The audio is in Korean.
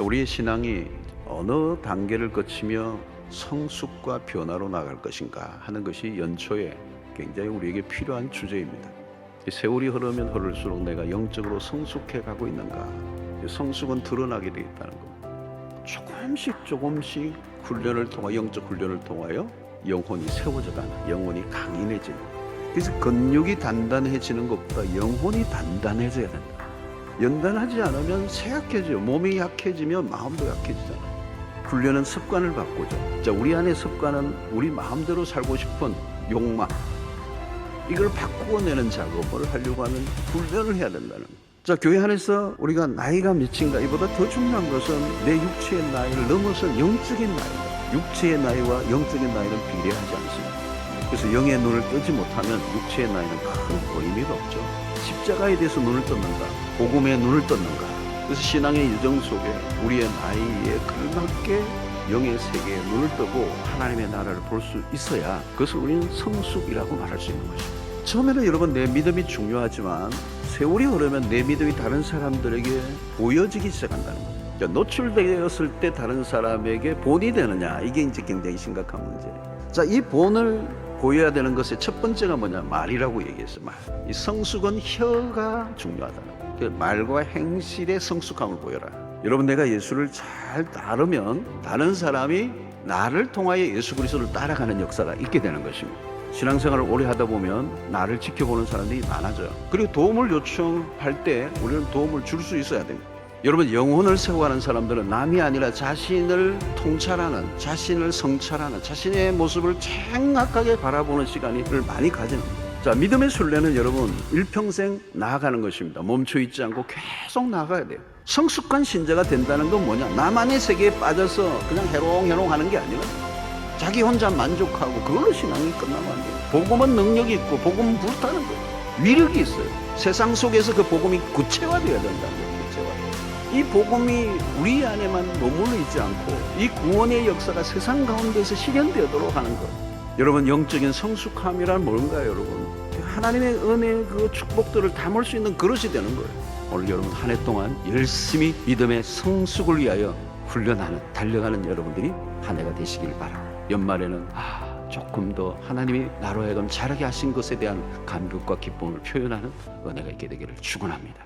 자, 우리의 신앙이 어느 단계를 거치며 성숙과 변화로 나갈 것인가 하는 것이 연초에 굉장히 우리에게 필요한 주제입니다. 이 세월이 흐르면 흐를수록 내가 영적으로 성숙해 가고 있는가? 이 성숙은 드러나게 되어 있다는 겁니다. 조금씩 조금씩 훈련을 통하 영적 훈련을 통하여 영혼이 세워져 가는 영혼이 강인해지는 그래서 근육이 단단해지는 것보다 영혼이 단단해져야 된다. 연단하지 않으면 쇠약해져요. 몸이 약해지면 마음도 약해지잖아. 훈련은 습관을 바꾸죠. 자, 우리 안의 습관은 우리 마음대로 살고 싶은 욕망. 이걸 바꾸어내는 작업을 하려고 하는 훈련을 해야 된다는 거예요. 자, 교회 안에서 우리가 나이가 몇인가 이보다 더 중요한 것은 내 육체의 나이를 넘어선 영적인 나이다. 육체의 나이와 영적인 나이는 비례하지 않습니다. 그래서 영의 눈을 뜨지 못하면 육체의 나이는 큰 의미가 없죠. 십자가에 대해서 눈을 떴는가, 복음에 눈을 떴는가. 그래서 신앙의 여정 속에 우리의 나이에 걸맞게 영의 세계에 눈을 뜨고 하나님의 나라를 볼 수 있어야 그것을 우리는 성숙이라고 말할 수 있는 것입니다. 처음에는 여러분 내 믿음이 중요하지만 세월이 흐르면 내 믿음이 다른 사람들에게 보여지기 시작한다는. 자, 노출되었을 때 다른 사람에게 본이 되느냐 이게 이제 굉장히 심각한 문제예요. 자, 이 본을 보여야 되는 것의 첫 번째가 뭐냐 말이라고 얘기했어요. 말. 이 성숙은 혀가 중요하다. 그 말과 행실의 성숙함을 보여라. 여러분 내가 예수를 잘 따르면 다른 사람이 나를 통하여 예수 그리스도를 따라가는 역사가 있게 되는 것입니다. 신앙생활을 오래 하다 보면 나를 지켜보는 사람들이 많아져요. 그리고 도움을 요청할 때 우리는 도움을 줄 수 있어야 됩니다. 여러분 영혼을 세워가는 사람들은 남이 아니라 자신을 통찰하는 자신을 성찰하는 자신의 모습을 정확하게 바라보는 시간을 많이 가지는. 자 믿음의 순례는 여러분 일평생 나아가는 것입니다. 멈춰 있지 않고 계속 나가야 돼요. 성숙한 신자가 된다는 건 뭐냐? 나만의 세계에 빠져서 그냥 해롱해롱 하는 게 아니라 자기 혼자 만족하고 그걸로 신앙이 끝나면 안 돼요. 복음은 능력이 있고 복음은 불타는 거예요. 위력이 있어요. 세상 속에서 그 복음이 구체화되어야 된다는 거예요. 구체화. 이 복음이 우리 안에만 머물러 있지 않고 이 구원의 역사가 세상 가운데서 실현되도록 하는 것. 여러분 영적인 성숙함이란 뭔가요, 여러분? 하나님의 은혜 그 축복들을 담을 수 있는 그릇이 되는 거예요. 오늘 여러분 한 해 동안 열심히 믿음의 성숙을 위하여 훈련하는 달려가는 여러분들이 한 해가 되시길 바랍니다. 연말에는 아 조금 더 하나님이 나로 하여금 잘하게 하신 것에 대한 감격과 기쁨을 표현하는 은혜가 있게 되기를 축원합니다.